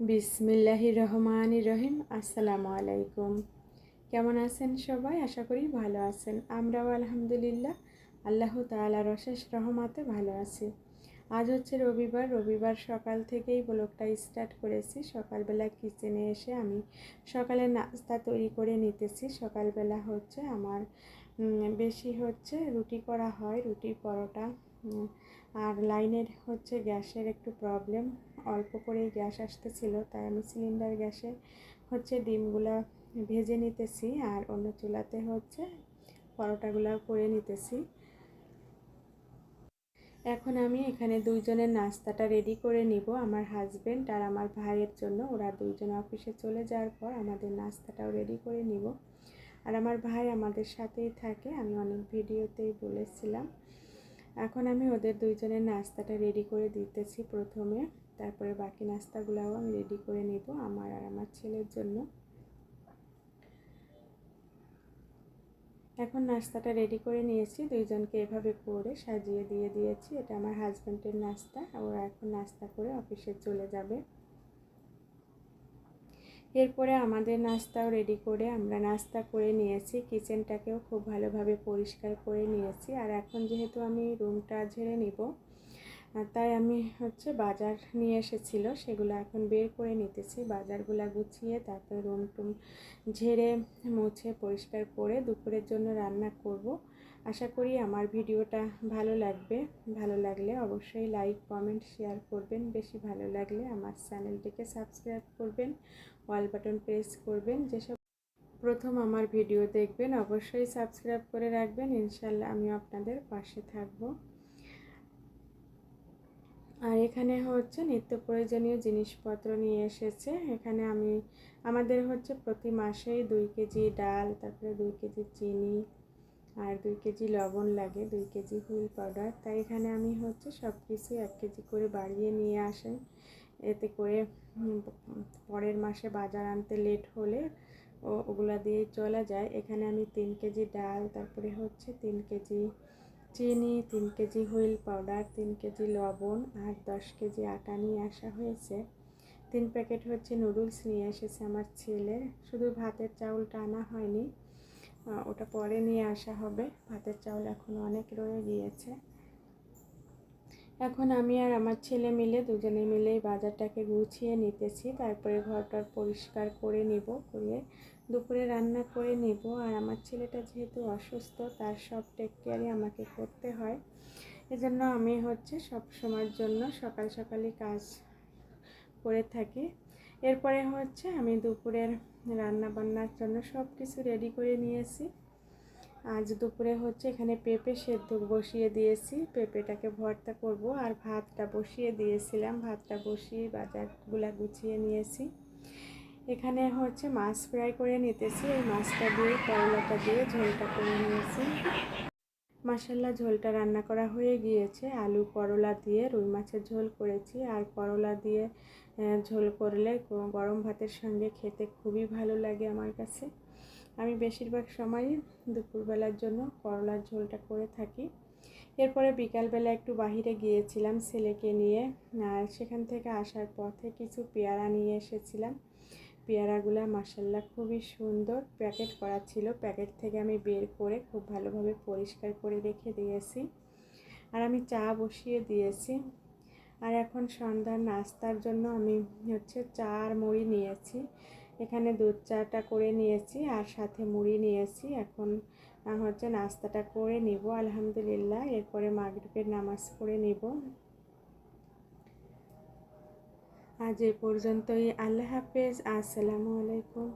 বিসমিল্লাহির রহমান রহিম আসসালামু আলাইকুম কেমন আছেন সবাই? আশা করি ভালো আছেন। আমরাও আলহামদুলিল্লাহ, আল্লাহ তালার অশেষ রহমাতে ভালো আছি। আজ হচ্ছে রবিবার। রবিবার সকাল থেকেই ব্লগটা স্টার্ট করেছি। সকালবেলা কিচেনে এসে আমি সকালে নাস্তা তৈরি করে নিতেছি। সকালবেলা হচ্ছে আমার বেশি হচ্ছে রুটি করা হয়, রুটি পরোটা। আর লাইনের হচ্ছে গ্যাসের একটু প্রবলেম অল্প করেই গ্যাস আসতেছিল, তাই আমি সিলিন্ডার গ্যাসে হচ্ছে ডিমগুলো ভেজে নিতেছি আর অন্য চুলাতে হচ্ছে পরোটাগুলো করে নিতেছি। এখন আমি এখানে দুইজনের নাস্তাটা রেডি করে নিব, আমার হাজব্যান্ড আর আমার ভাইয়ের জন্য। ওরা দুইজন অফিসে চলে যাওয়ার পর আমাদের নাস্তাটাও রেডি করে নিব। আর আমার ভাই আমাদের সাথেই থাকে, আমি অনেক ভিডিওতেই বলেছিলাম। এখন আমি ওদের দুইজনের নাস্তাটা রেডি করে দিতেছি প্রথমে। তারপরে বাকি নাস্তাগুলোও আমি রেডি করে নেব আমার আর আমার ছেলের জন্য। এখন নাস্তাটা রেডি করে নিয়েছি, দুইজনকে এভাবে করে সাজিয়ে দিয়ে দিয়েছি। এটা আমার হাজব্যান্ডের নাস্তা, ওরা এখন নাস্তা করে অফিসে চলে যাবে। এরপরে আমাদের নাস্তাও রেডি করে আমরা নাস্তা করে নিয়েছি। কিচেনটাকেও খুব ভালোভাবে পরিষ্কার করে নিয়েছি। আর এখন যেহেতু আমি রুমটা ঝেড়ে নিব তাই আমি হচ্ছে বাজার নিয়ে এসেছিল। সেগুলো এখন বের করে নিতেছি। বাজারগুলো গুছিয়ে তারপরে রুম টুম ঝেড়ে, মুছে, পরিষ্কার করে দুপুরের জন্য রান্না করব। আশা করি আমার ভিডিওটা ভালো লাগবে। ভালো লাগলে অবশ্যই লাইক কমেন্ট শেয়ার করবেন। বেশি ভালো লাগলে আমার চ্যানেলটিকে সাবস্ক্রাইব করবেন। ওয়াল বাটন প্রেস করবেন। যেসব প্রথম আমার ভিডিও দেখবেন অবশ্যই সাবস্ক্রাইব করে রাখবেন। ইনশাল্লাহ আমি আপনাদের পাশে থাকব। আর এখানে হচ্ছে নিত্য প্রয়োজনীয় জিনিসপত্র নিয়ে এসেছে। এখানে আমি, আমাদের হচ্ছে প্রতি মাসেই দুই কেজি ডাল, তারপরে দুই কেজি চিনি আর দুই কেজি লবণ লাগে, দুই কেজি হুইল পাউডার। তাই এখানে আমি হচ্ছে সব কিছু এক কেজি করে বাড়িয়ে নিয়ে আসেন এতে করে পরের মাসে বাজার আনতে লেট হলে ও ওগুলা দিয়ে চলা যায়। এখানে আমি তিন কেজি ডাল, তারপরে হচ্ছে তিন কেজি চিনি, তিন কেজি হুইল পাউডার, তিন কেজি লবণ আর দশ কেজি আটা নিয়ে আসা হয়েছে। তিন প্যাকেট হচ্ছে নুডলস নিয়ে এসেছে আমার ছেলে। শুধু ভাতের চাউলটা আনা হয়নি ওটা পরে নিয়ে আসা হবে। ভাতের চাউল এখন অনেক রয়ে গিয়েছে। এখন আমি আর আমার ছেলে মিলে দুজনে মিলেই বাজারটাকে গুছিয়ে নিতেছি। তারপরে ঘরটার পরিষ্কার করে নিব, করে দুপুরে রান্না করে নেব। আর আমার ছেলেটা যেহেতু অসুস্থ, তার সব টেক কেয়ারই আমাকে করতে হয়। এজন্য আমি হচ্ছে সব সময়ের জন্য সকাল সকালই কাজ করে থাকি। এরপরে হচ্ছে আমি দুপুরের রান্না বান্নার জন্য সব কিছু রেডি করে নিয়েছি। আজ দুপুরে হচ্ছে এখানে পেঁপে সেদ্ধ বসিয়ে দিয়েছি। পেঁপেটাকে ভর্তা করব আর ভাতটা বসিয়ে দিয়েছিলাম। ভাতটা বসিয়ে বাজারগুলা গুছিয়ে নিয়েছি। এখানে হচ্ছে মাছ ফ্রাই করে নিতেছি। এই মাছটা দিয়ে, করলাটা দিয়ে ঝোলটা করে নিয়েছি। মাসাল্লা ঝোলটা রান্না করা হয়ে গিয়েছে। আলু, করলা দিয়ে রুই মাছের ঝোল করেছি। আর করলা দিয়ে ঝোল করলে গরম ভাতের সঙ্গে খেতে খুবই ভালো লাগে আমার কাছে। আমি বেশিরভাগ সময়ই দুপুরবেলার জন্য করলার ঝোলটা করে থাকি। এরপরে বিকালবেলা একটু বাহিরে গিয়েছিলাম ছেলেকে নিয়ে। সেখান থেকে আসার পথে কিছু পেয়ারা নিয়ে এসেছিলাম। পেয়ারাগুলো মাসাল্লা খুবই সুন্দর প্যাকেট করা ছিল। প্যাকেট থেকে আমি বের করে খুব ভালোভাবে পরিষ্কার করে রেখে দিয়েছি। আর আমি চা বসিয়ে দিয়েছি। আর এখন সন্ধ্যার নাস্তার জন্য আমি হচ্ছে চা আর মুড়ি নিয়েছি। এখানে দুধ চাটা করে নিয়েছি আর সাথে মুড়ি নিয়েছি। এখন হচ্ছে নাস্তাটা করে নিব, আলহামদুলিল্লাহ। এরপরে মাগরীবের নামাজ পড়ে নিব। আজ এ পর্যন্তই। আল্লাহ হাফেজ। আসসালামু আলাইকুম।